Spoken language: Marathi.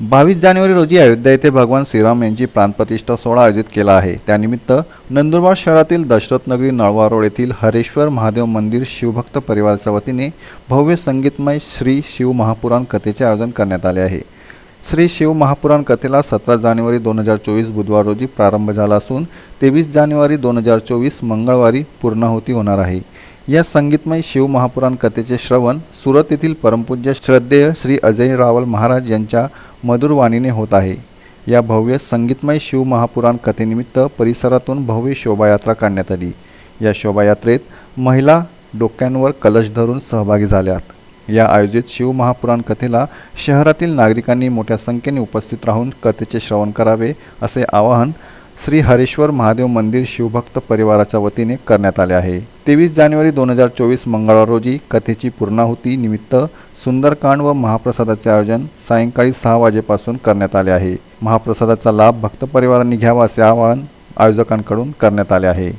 बावीस जानेवारी रोजी अयोध्या येथे भगवान श्रीराम यांची प्राणप्रतिष्ठा सोहळा आयोजित केला आहे. त्यानिमित्त नंदुरबार शहरातील दशरथ नगरी नळवा रोड येथील हरेश्वर महादेव मंदिर शिवभक्त परिवाराच्या वतीने भव्य संगीतमय श्री शिव महापुराण कथेचे आयोजन करण्यात आले आहे. श्री शिव महापुराण कथेला सतरा जानेवारी दोन हजार चोवीस बुधवार रोजी प्रारंभ झाला असून तेवीस जानेवारी दोन हजार चोवीस मंगळवारी पूर्णाहुती होणार आहे. या संगीतमय शिव महापुराण कथेचे श्रवण सुरत येथील परमपूज्य श्रद्धेय श्री अजय रावल महाराज यांच्या मधुरवाणीने होत आहे. या भव्य संगीतमय शिवमहापुराण कथेनिमित्त परिसरातून भव्य शोभायात्रा काढण्यात आली. या शोभायात्रेत महिला डोक्यांवर कलश धरून सहभागी झाल्यात. या आयोजित शिवमहापुराण कथेला शहरातील नागरिकांनी मोठ्या संख्येने उपस्थित राहून कथेचे श्रवण करावे असे आवाहन श्री हरेश्वर महादेव मंदिर शिवभक्त परिवाराच्या वतीने करण्यात आले आहे. तेवीस जानेवारी दोन हजार चोवीस मंगळवार रोजी कथेची पूर्णाहुती निमित्त सुंदरकांड व महाप्रसादाचे आयोजन सायंकाळी सहा वाजेपासून करण्यात आले आहे. महाप्रसादाचा लाभ भक्त परिवारांनी घ्यावा असे आवाहन आयोजकांकडून करण्यात आले आहे.